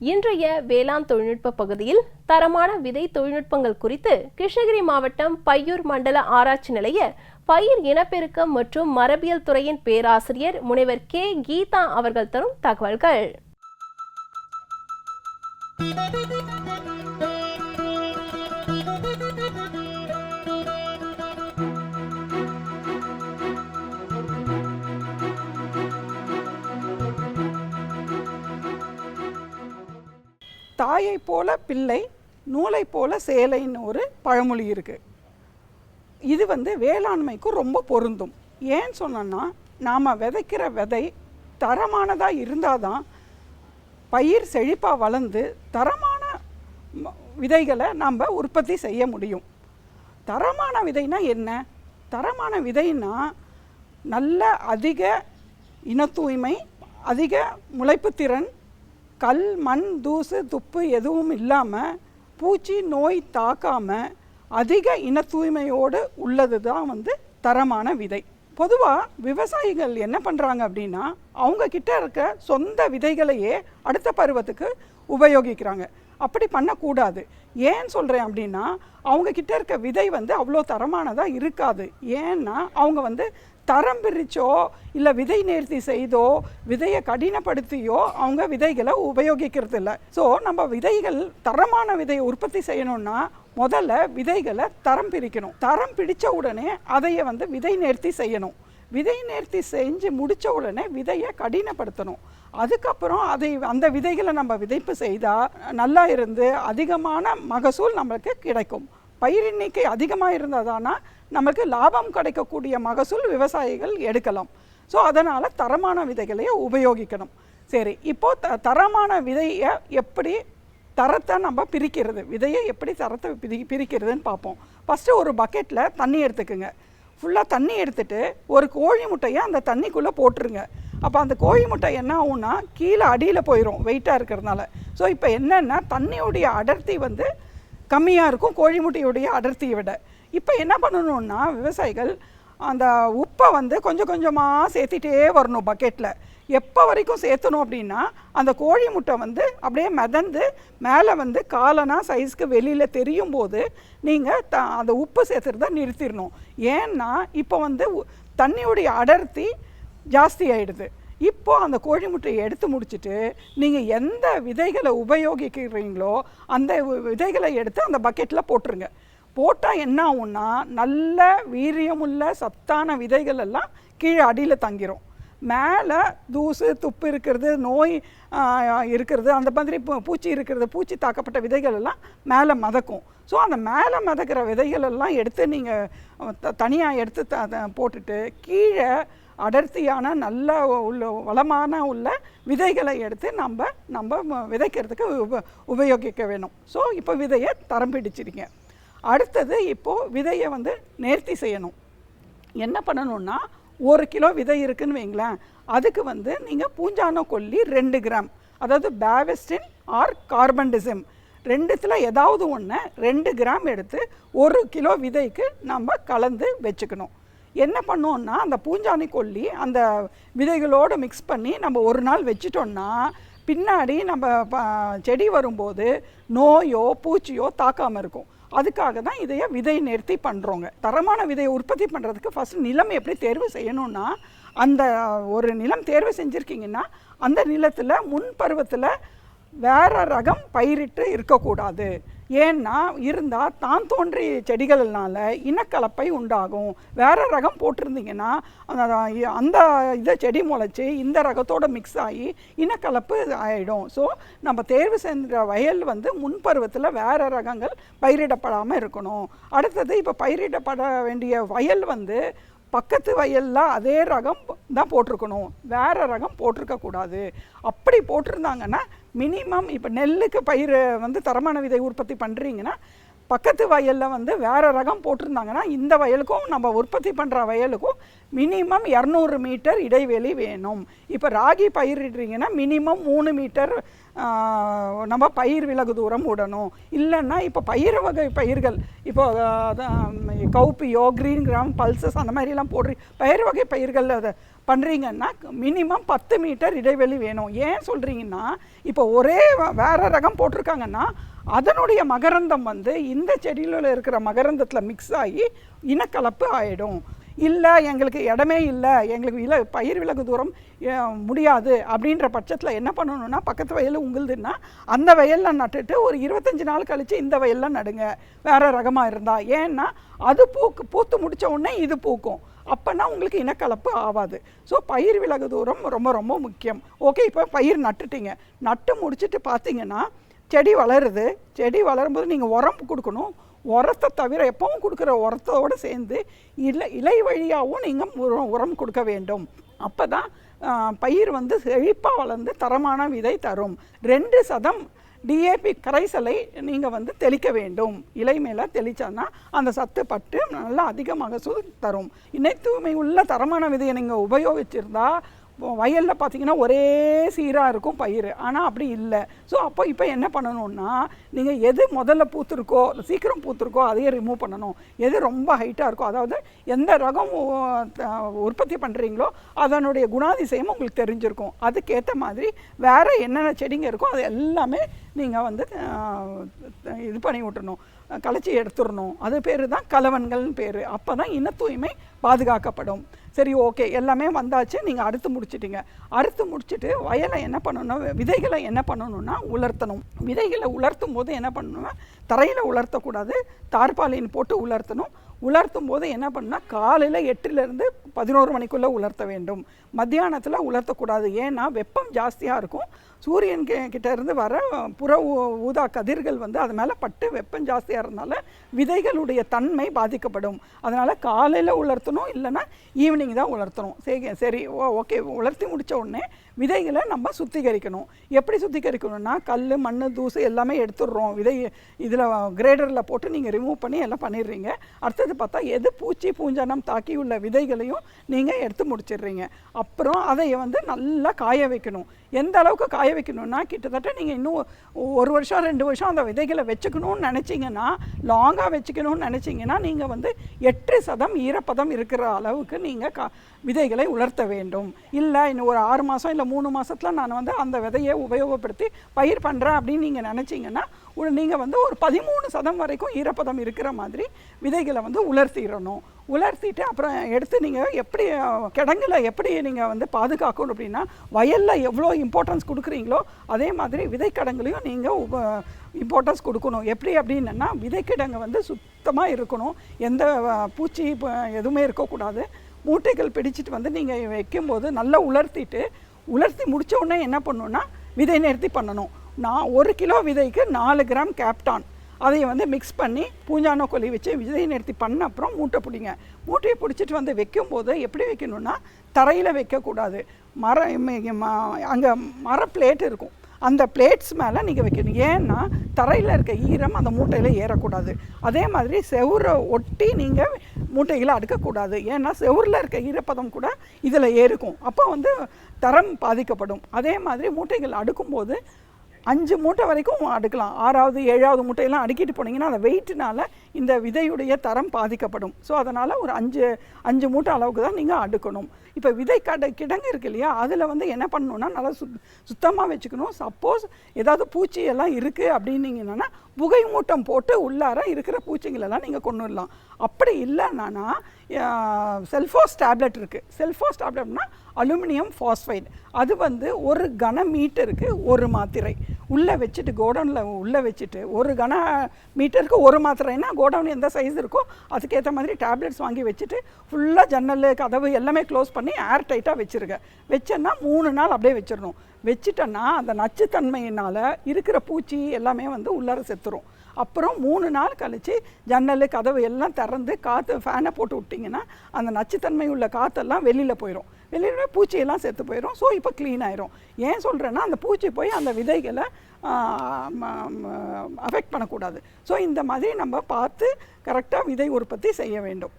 இன்றைய வேளாண் தொழில்நுட்ப பகுதியில் தரமான விதை தொழில்நுட்பங்கள் குறித்து கிருஷ்ணகிரி மாவட்டம் பையூர் மண்டல ஆராய்ச்சி நிலைய பயிர் இனப்பெருக்கம் மற்றும் மரபியல் துறையின் பேராசிரியர் முனைவர் கே கீதா அவர்கள் தரும் தகவல்கள். தாயை போல பிள்ளை நூலை போல சேலைன்னு ஒரு பழமொழி இருக்குது இது வந்து வேளாண்மைக்கும் ரொம்ப பொருந்தும். ஏன்னு சொன்னோன்னா நாம் விதைக்கிற விதை தரமானதாக இருந்தால் தான் பயிர் செழிப்பாக வளர்ந்து தரமான விதைகளை நம்ம உற்பத்தி செய்ய முடியும். தரமான விதைனா என்ன? தரமான விதைனா நல்ல அதிக இன தூய்மை அதிக முளைப்புத்திறன் கல் மண் தூசு துப்பு எதுவும் இல்லாமல் பூச்சி நோய் தாக்காமல் அதிக இன தூய்மையோடு உள்ளது தான் வந்து தரமான விதை. பொதுவாக விவசாயிகள் என்ன பண்ணுறாங்க அப்படின்னா அவங்கக்கிட்ட இருக்க சொந்த விதைகளையே அடுத்த பருவத்துக்கு உபயோகிக்கிறாங்க. அப்படி பண்ணக்கூடாது. ஏன் சொல்கிறேன் அப்படின்னா அவங்கக்கிட்ட இருக்க விதை வந்து அவ்வளோ தரமானதாக இருக்காது. ஏன்னா அவங்க வந்து தரம் பிரித்தோ இல்லை விதை நேர்த்தி செய்தோ விதையை கடினப்படுத்தியோ அவங்க விதைகளை உபயோகிக்கிறது இல்லை ஸோ நம்ம விதைகள் தரமான விதையை உற்பத்தி செய்யணும்னா முதல்ல விதைகளை தரம் பிரிக்கணும். தரம் பிடித்த உடனே அதைய வந்து விதை நேர்த்தி செய்யணும். விதை நேர்த்தி செஞ்சு முடித்த உடனே விதையை கடினப்படுத்தணும். அதுக்கப்புறம் அதை அந்த விதைகளை நம்ம விதைப்பு செய்தால் நல்லா இருந்து அதிகமான மகசூல் நம்மளுக்கு கிடைக்கும். பயிர் எண்ணிக்கை அதிகமாக இருந்ததானா நமக்கு லாபம் கிடைக்கக்கூடிய மகசூல் விவசாயிகள் எடுக்கலாம். ஸோ அதனால் தரமான விதைகளையே உபயோகிக்கணும். சரி இப்போது த தரமான விதையை எப்படி தரத்தை நம்ம பிரிக்கிறது? விதையை எப்படி தரத்தை பிரி பிரிக்கிறதுன்னு பார்ப்போம். ஃபஸ்ட்டு ஒரு பக்கெட்டில் தண்ணி எடுத்துக்குங்க. ஃபுல்லாக தண்ணி எடுத்துட்டு ஒரு கோழி முட்டையை அந்த தண்ணிக்குள்ளே போட்டுருங்க. அப்போ அந்த கோழி முட்டை என்ன ஆகும்னா கீழே அடியில் போயிடும் வெயிட்டாக இருக்கிறதுனால. ஸோ இப்போ என்னென்னா தண்ணியுடைய அடர்த்தி வந்து கம்மியாக இருக்கும் கோழி முட்டையுடைய அடர்த்தியை விட. இப்போ என்ன பண்ணணும்னா விவசாயிகள் அந்த உப்பை வந்து கொஞ்சம் கொஞ்சமாக சேர்த்திட்டே வரணும் பக்கெட்டில் எப்போ வரைக்கும் சேர்த்தணும் அப்படின்னா அந்த கோழி முட்டை வந்து அப்படியே மிதந்து மேலே வந்து காலனா சைஸ்க்கு வெளியில் தெரியும் போது நீங்கள் த அந்த உப்பு சேர்த்துறத நிறுத்திடணும். ஏன்னா இப்போ வந்து உ- தண்ணியுடைய அடர்த்தி ஜாஸ்தி ஆகிடுது இப்போது அந்த கோழி முட்டையை எடுத்து முடிச்சுட்டு நீங்கள் எந்த விதைகளை உபயோகிக்கிறீங்களோ அந்த விதைகளை எடுத்து அந்த பக்கெட்டில் போட்டுருங்க. போட்டால் என்ன ஆகும்னா நல்ல வீரியமுள்ள சத்தான விதைகள் எல்லாம் கீழே அடியில் தங்கிரும். மேலே தூசு துப்பு இருக்கிறது நோய் இருக்கிறது அந்த மாதிரி பூ- பூச்சி இருக்கிறது பூச்சி தாக்கப்பட்ட விதைகள் எல்லாம் மேலே மதக்கும். ஸோ அந்த மேலே மதக்கிற விதைகள் எல்லாம் எடுத்து நீங்கள் தனியாக எடுத்து த த- போட்டுட்டு கீழே அடர்த்தியான நல்ல உள்ள வளமான உள்ள விதைகளை எடுத்து நம்ம நம்ம விதைக்கிறதுக்கு உப உபயோகிக்க வேணும். ஸோ இப்போ விதையை தரம் பிடிச்சிருங்க. அடுத்தது இப்போது விதையை வந்து நேர்த்தி செய்யணும். என்ன பண்ணணும்னா ஒரு கிலோ விதை இருக்குன்னு வைங்களேன் அதுக்கு வந்து நீங்கள் பூஞ்சானோ கொல்லி ரெண்டு கிராம் அதாவது பேவஸ்டின் ஆர் கார்பன்டிசம் ரெண்டுத்தில் ஏதாவது ஒன்று ரெண்டு கிராம் எடுத்து ஒரு கிலோ விதைக்கு நம்ம கலந்து வச்சுக்கணும். என்ன பண்ணோன்னா அந்த பூஞ்சானி கொல்லி அந்த விதைகளோடு மிக்ஸ் பண்ணி நம்ம ஒரு நாள் வச்சிட்டோன்னா பின்னாடி நம்ம ப- செடி வரும்போது நோயோ பூச்சியோ தாக்காமல் இருக்கும். அதுக்காக தான் இதைய விதை நேர்த்தி பண்ணுறோங்க தரமான விதையை உற்பத்தி பண்ணுறதுக்கு ஃபஸ்ட் நிலம் எப்படி தேர்வு செய்யணும்னா அந்த ஒரு நிலம் தேர்வு செஞ்சுருக்கீங்கன்னா அந்த நிலத்தில் முன் பருவத்தில் வேற ரகம் பயிரிட்டு இருக்கக்கூடாது. ஏன்னா இருந்தால் தான் தோன்றி செடிகள்னால இனக்கலப்பை உண்டாகும். வேறு ரகம் போட்டிருந்தீங்கன்னா அந்த அந்த இதை செடி முளைச்சி இந்த ரகத்தோடு மிக்ஸ் ஆகி இனக்கலப்பு ஆகிடும் ஸோ நம்ம தேர்வு செஞ்ச வயல் வந்து முன்பருவத்தில் வேறு ரகங்கள் பயிரிடப்படாமல் இருக்கணும். அடுத்தது இப்போ பயிரிடப்பட வேண்டிய வயல் வந்து பக்கத்து வயலில் அதே ரகம் தான் போட்டிருக்கணும். வேறு ரகம் போட்டிருக்கக்கூடாது. அப்படி போட்டிருந்தாங்கன்னா மினிமம் இப்போ நெல்லுக்கு பயிர் வந்து தரமான விதை உற்பத்தி பண்ணுறீங்கன்னா பக்கத்து வயலில் வந்து வேறு ரகம் போட்டிருந்தாங்கன்னா இந்த வயலுக்கும் நம்ம உற்பத்தி பண்ணுற வயலுக்கும் மினிமம் இரநூறு மீட்டர் இடைவெளி வேணும். இப்போ ராகி பயிரிடுறீங்கன்னா மினிமம் மூணு மீட்டர் நம்ம பயிர் விலகு தூரம் விடணும் இல்லைன்னா இப்போ பயிர் வகை பயிர்கள் இப்போ அதான், கௌப்பியோ கிரீன் கிராம் பல்சஸ் அந்த மாதிரிலாம் போடுறீங்க பயிர் வகை பயிர்கள் அதை பண்ணுறீங்கன்னா மினிமம் பத்து மீட்டர் இடைவெளி வேணும். ஏன் சொல்கிறீங்கன்னா இப்போ ஒரே வேறு ரகம் போட்டிருக்காங்கன்னா அதனுடைய மகரந்தம் வந்து இந்த செடியில் இருக்கிற மகரந்தத்தில் மிக்ஸ் ஆகி இனக்கலப்பு ஆகிடும் இல்லை எங்களுக்கு இடமே இல்லை எங்களுக்கு வில பயிர் விலகு தூரம் முடியாது. அப்படின்ற பட்சத்தில் என்ன பண்ணணும்னா பக்கத்து வயல் உங்களுதுன்னா அந்த வயலில் நட்டுட்டு ஒரு இருபத்தஞ்சி நாள் கழித்து இந்த வயலில் நடுங்க. வேறு ரகமாக இருந்தால் ஏன்னா அது பூக்கு பூத்து முடித்த உடனே இது பூக்கும். அப்போனா உங்களுக்கு இனக்கலப்பு ஆகாது ஸோ பயிர் விலகு தூரம் ரொம்ப ரொம்ப முக்கியம். ஓகே இப்போ பயிர் நட்டுட்டீங்க. நட்டு முடிச்சுட்டு பார்த்தீங்கன்னா செடி வளருது. செடி வளரும்போது நீங்கள் உரம் கொடுக்கணும். உரத்தை தவிர எப்பவும் கொடுக்குற உரத்தோடு சேர்ந்து இலை இலை வழியாகவும் நீங்கள் உரம் உரம் கொடுக்க வேண்டும். அப்போ தான் பயிர் வந்து செழிப்பாக வளர்ந்து தரமான விதை தரும். ரெண்டு சதம் டிஏபி கரைசலை நீங்கள் வந்து தெளிக்க வேண்டும். இலை மேலே தெளிச்சான்னா அந்த சத்து பட்டு நல்லா அதிக மகசூல் தரும். இணை தூய்மை உள்ள தரமான விதையை நீங்கள் உபயோகிச்சிருந்தா வயலில் பார்த்தீங்கன்னா ஒரே சீராக இருக்கும் பயிர் ஆனால் அப்படி இல்லை. ஸோ அப்போ இப்போ என்ன பண்ணணும்னா நீங்கள் எது முதல்ல பூத்துருக்கோ சீக்கிரம் பூத்துருக்கோ அதையே ரிமூவ் பண்ணணும். எது ரொம்ப ஹைட்டாக இருக்கோ அதாவது எந்த ரகம் உற்பத்தி பண்ணுறீங்களோ அதனுடைய குணாதிசயம் உங்களுக்கு தெரிஞ்சிருக்கும். அதுக்கேற்ற மாதிரி வேறு என்னென்ன செடிங்க இருக்கோ அது எல்லாமே நீங்கள் வந்து இது பண்ணி விட்டுறணும். களைச்சி எடுத்துடணும் அது பேர் தான் கலவன்கள்னு பேர். அப்போ தான் இன தூய்மை பாதுகாக்கப்படும். சரி ஓகே எல்லாமே வந்தாச்சு நீங்கள் அறுத்து முடிச்சிட்டிங்க. அறுத்து முடிச்சுட்டு வயலை என்ன பண்ணணும்? விதைகளை என்ன பண்ணணும்னா உலர்த்தணும். விதைகளை உலர்த்தும் போது என்ன பண்ணணும்னா தரையில் உலர்த்தக்கூடாது தார்பாலின் போட்டு உலர்த்தணும். உலர்த்தும் போது என்ன பண்ணால் காலையில் எட்டுலேருந்து பதினோரு மணிக்குள்ளே உலர்த்த வேண்டும். மத்தியானத்தில் உலர்த்தக்கூடாது. ஏன்னா வெப்பம் ஜாஸ்தியாக இருக்கும். சூரியன் கிட்டேருந்து வர புற ஊ- ஊதா கதிர்கள் வந்து அது மேலே பட்டு வெப்பம் ஜாஸ்தியாக இருந்தால விதைகளுடைய தன்மை பாதிக்கப்படும். அதனால் காலையில் உலர்த்தணும் இல்லைன்னா ஈவினிங் தான் உலர்த்தணும். சரி சரி ஓ ஓகே உலர்த்தி முடித்த உடனே விதைகளை நம்ம சுத்திகரிக்கணும். எப்படி சுத்திகரிக்கணும்னா கல் மண் தூசு எல்லாமே எடுத்துடுறோம். விதை இதில் கிரேடரில் போட்டு நீங்கள் ரிமூவ் பண்ணி எல்லாம் பண்ணிடுறீங்க. அடுத்தது பார்த்தா எது பூச்சி பூஞ்சானம் தாக்கி உள்ள விதைகளையும் நீங்கள் எடுத்து முடிச்சிடுறீங்க. அப்புறம் அதை வந்து நல்லா காய வைக்கணும். எந்த அளவுக்கு காய வைக்கணும்னா கிட்டத்தட்ட நீங்கள் இன்னும் ஒரு வருஷம் ரெண்டு வருஷம் அந்த விதைகளை வச்சுக்கணும்னு நினச்சிங்கன்னா லாங்காக வச்சுக்கணும்னு நினச்சிங்கன்னா நீங்கள் வந்து எட்டு சதம் ஈரப்பதம் இருக்கிற அளவுக்கு நீங்கள் கா விதைகளை உலர்த்த வேண்டும். இல்லை இன்னும் ஒரு ஆறு மாதம் இல்லை மூணு மாதத்தில் நான் வந்து அந்த விதையை உபயோகப்படுத்தி பயிர் பண்ணுறேன் அப்படின்னு நீங்கள் நினச்சிங்கன்னா நீங்கள் வந்து ஒரு பதிமூணு சதம் வரைக்கும் ஈரப்பதம் இருக்கிற மாதிரி விதைகளை வந்து உலர்த்திடணும். உலர்த்திட்டு அப்புறம் எடுத்து நீங்கள் எப்படி கிடங்குல எப்படி நீங்கள் வந்து பாதுகாக்கணும் அப்படின்னா வயலில் எவ்வளோ இம்பார்ட்டன்ஸ் கொடுக்குறீங்களோ அதே மாதிரி விதைக்கிடங்குலையும் நீங்கள் உப இம்பார்ட்டன்ஸ் கொடுக்கணும். எப்படி அப்படின்னா விதைக்கிடங்கு வந்து சுத்தமாக இருக்கணும். எந்த பூச்சி எதுவுமே இருக்கக்கூடாது. மூட்டைகள் பிடிச்சிட்டு வந்து நீங்கள் வைக்கும்போது நல்லா உலர்த்திட்டு உலர்த்தி முடித்த உடனே என்ன பண்ணணுன்னா விதை நேர்த்தி பண்ணணும். நான் ஒரு கிலோ விதைக்கு நாலு கிராம் கேப்டான். அதை வந்து மிக்ஸ் பண்ணி பூஞ்சானோ கொல்லி வச்சு விதை நிறுத்தி பண்ண அப்புறம் மூட்டை பிடிங்க. மூட்டையை பிடிச்சிட்டு வந்து வைக்கும்போது எப்படி வைக்கணும்னா தரையில் வைக்கக்கூடாது. மரம் அங்கே மர பிளேட் இருக்கும். அந்த பிளேட்ஸ் மேலே நீங்கள் வைக்கணும். ஏன்னா தரையில் இருக்க ஈரம் அந்த மூட்டையில் ஏறக்கூடாது. அதே மாதிரி செவுரை ஒட்டி நீங்கள் மூட்டைகளை அடுக்கக்கூடாது. ஏன்னா செவுரில் இருக்க ஈரப்பதம் கூட இதில் ஏறுக்கும். அப்போ வந்து தரம் பாதிக்கப்படும். அதே மாதிரி மூட்டைகள் அடுக்கும்போது அஞ்சு மூட்டை வரைக்கும் அடுக்கலாம். ஆறாவது ஏழாவது மூட்டையெல்லாம் அடுக்கிட்டு போனீங்கன்னா அந்த வெயிட்னால இந்த விதையுடைய தரம் பாதிக்கப்படும். ஸோ அதனால் ஒரு அஞ்சு அஞ்சு மூட்டை அளவுக்கு தான் நீங்கள் அடுக்கணும். இப்போ விதை கடை கிடங்கு இருக்கு இல்லையா அதில் வந்து என்ன பண்ணணும்னா நல்லா சுத் சுத்தமாக வச்சுக்கணும். சப்போஸ் ஏதாவது பூச்சி எல்லாம் இருக்குது அப்படின்னீங்கன்னா புகை மூட்டம் போட்டு உள்ளார இருக்கிற பூச்சிங்களெல்லாம் நீங்கள் கொண்டு வரலாம். அப்படி இல்லைன்னா செல்ஃபோஸ் டேப்லெட் இருக்குது செல்ஃபோஸ் டேப்லெட்னா அலுமினியம் ஃபாஸ்ஃபைட் அது வந்து ஒரு கன மீட்டருக்கு ஒரு மாத்திரை. உள்ளே வச்சுட்டு கோடவுனில் உள்ளே வச்சுட்டு ஒரு கன மீட்டருக்கு ஒரு மாத்திரைன்னா கோடவுன் எந்த சைஸ் இருக்கோ அதுக்கேற்ற மாதிரி டேப்லெட்ஸ் வாங்கி வச்சுட்டு ஃபுல்லாக ஜன்னல் கதவு எல்லாமே க்ளோஸ் பண்ணி ஏர் டைட்டாக வச்சுருங்க. வச்சேன்னா மூணு நாள் அப்படியே வச்சிடணும். வச்சுட்டோன்னா அந்த நச்சுத்தன்மையினால் இருக்கிற பூச்சி எல்லாமே வந்து உள்ளார செத்துரும். அப்புறம் மூணு நாள் கழித்து ஜன்னல் கதவு எல்லாம் திறந்து காற்று ஃபேனை போட்டு விட்டிங்கன்னா அந்த நச்சுத்தன்மை உள்ள காற்றெல்லாம் வெளியில் போயிடும் வெளியில் பூச்சியெல்லாம் செத்து போயிடும் ஸோ இப்போ க்ளீன் ஆயிரும். ஏன் சொல்கிறேன்னா அந்த பூச்சி போய் அந்த விதைகளை அஃபெக்ட் பண்ணக்கூடாது. ஸோ இந்த மாதிரி நம்ம பார்த்து கரெக்டாக விதை உற்பத்தி செய்ய வேண்டும்.